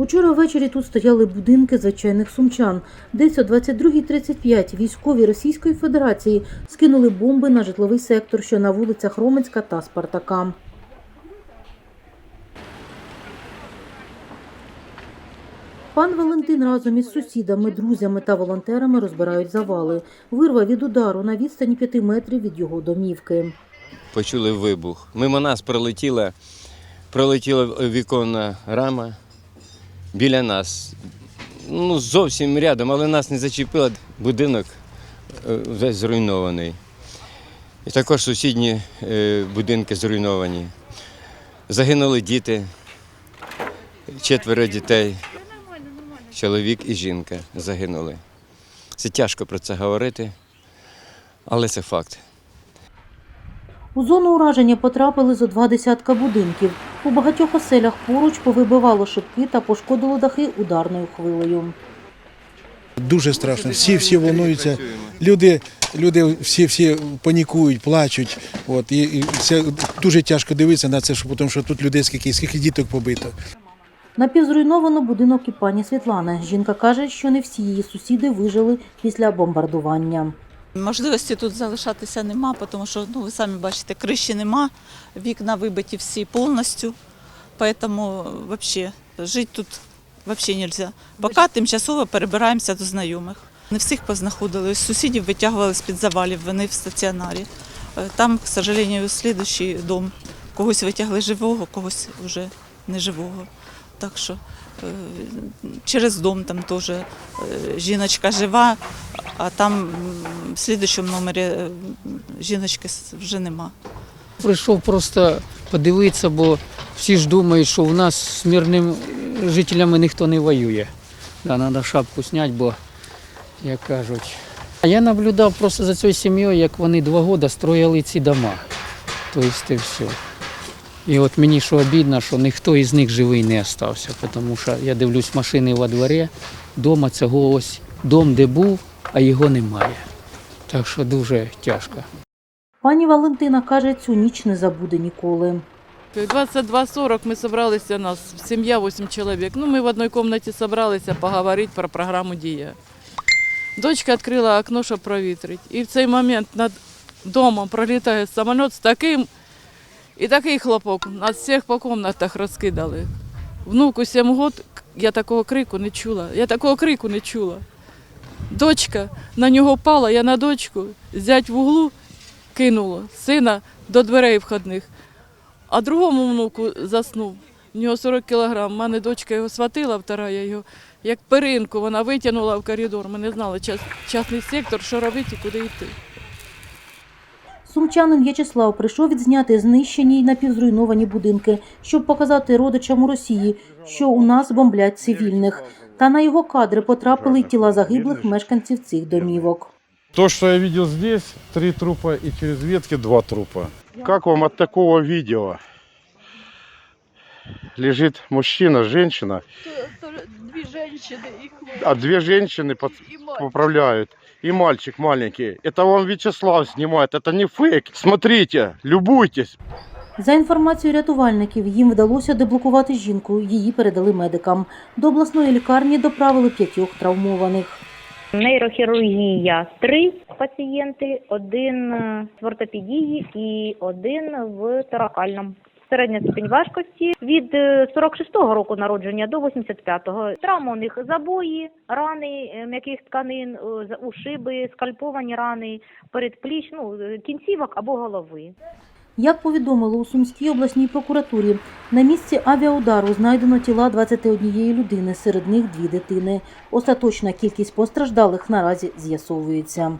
Учора ввечері тут стояли будинки звичайних сумчан. Десь о 22.35 військові Російської Федерації скинули бомби на житловий сектор, що на вулицях Роменська та Спартака. Пан Валентин разом із сусідами, друзями та волонтерами розбирають завали. Вирва від удару на відстані 5 метрів від його домівки. почули вибух. Мимо нас пролетіла, пролетіла віконна рама біля нас. Ну, зовсім рядом, але нас не зачепило. Будинок е, весь зруйнований. І також сусідні е, будинки зруйновані. Загинули діти, четверо дітей, чоловік і жінка загинули. Це тяжко про це говорити, але це факт. У зону ураження потрапили зо два десятка будинків. У багатьох оселях поруч повибивало шибки та пошкодило дахи ударною хвилею. Дуже страшно. Всі всі волнуються. Люди, люди всі всі панікують, плачуть. От і, і це дуже тяжко дивитися на це, що тому що тут людей скільки, скільки діток побито. Напівзруйновано будинок і пані Світлани. Жінка каже, що не всі її сусіди вижили після бомбардування. Можливості тут залишатися нема, тому що ну, ви самі бачите, криші нема, вікна вибиті всі повністю. Тому взагалі жити тут взагалі не можна. Поки тимчасово перебираємося до знайомих. Не всіх познаходили. Сусідів витягували з-під завалів, вони в стаціонарі. Е, Там, к сожалению, слідуючий дом. Когось витягли живого, когось вже неживого. Так що е, через дом там теж е, жіночка жива, а там в слідчому номері е, жіночки вже нема. Прийшов просто подивитися, бо всі ж думають, що в нас з мирними жителями ніхто не воює. Да, треба шапку зняти, бо, як кажуть. А я наблюдав просто за цією сім'єю, як вони два роки строїли ці дома. Тобто все. І от мені що обідно, що ніхто із них живий не залишився, тому що я дивлюсь машини во дворі, вдома цього ось дом, де був, а його немає. Так що дуже тяжко. Пані Валентина каже, цю ніч не забуде ніколи. 22.40 мы собрались у нас, семья 8 человек. Ну, мы в одной комнате собрались поговорить про программу «Дія». Дочка відкрила окно, щоб провітрити. І в цей момент над домом пролітає самоліт з таким, і такий хлопок. Нас всіх по кімнатах розкидали. Внуку 7 років, я такого крику не чула. Я такого крику не чула. Дочка на нього пала, я на дочку, зять в углу кинуло, сина до дверей входних. А другому внуку заснув. В нього 40 кілограм. У мене дочка його сватила, втора я його, як перинку, вона витягнула в коридор. Ми не знали час, частний сектор, що робити і куди йти. Сумчанин В'ячеслав прийшов відзняти знищені й напівзруйновані будинки, щоб показати родичам у Росії, що у нас бомблять цивільних. Та на його кадри потрапили й тіла загиблих мешканців цих домівок. То, що я бачив тут, три трупа і через ветки два трупа. Як вам від такого видео? Лежит мужчина, женщина, Дві жінки і а две женщины под- поправляют. И мальчик маленький. Это вам Вячеслав снимает, это не фейк. Смотрите, любуйтесь. За інформацією рятувальників, їм вдалося деблокувати жінку. Її передали медикам. До обласної лікарні доправили п'ятьох травмованих. Нейрохірургія три пацієнти, один е, в ортопедії і один в торакальному. Середня ступінь важкості від е, 46-го року народження до 85-го. Травми у них забої, рани е, м'яких тканин, е, ушиби, скальповані рани, передпліч, ну, е, кінцівок або голови. Як повідомили у Сумській обласній прокуратурі, на місці авіаудару знайдено тіла 21 людини, серед них дві дитини. Остаточна кількість постраждалих наразі з'ясовується.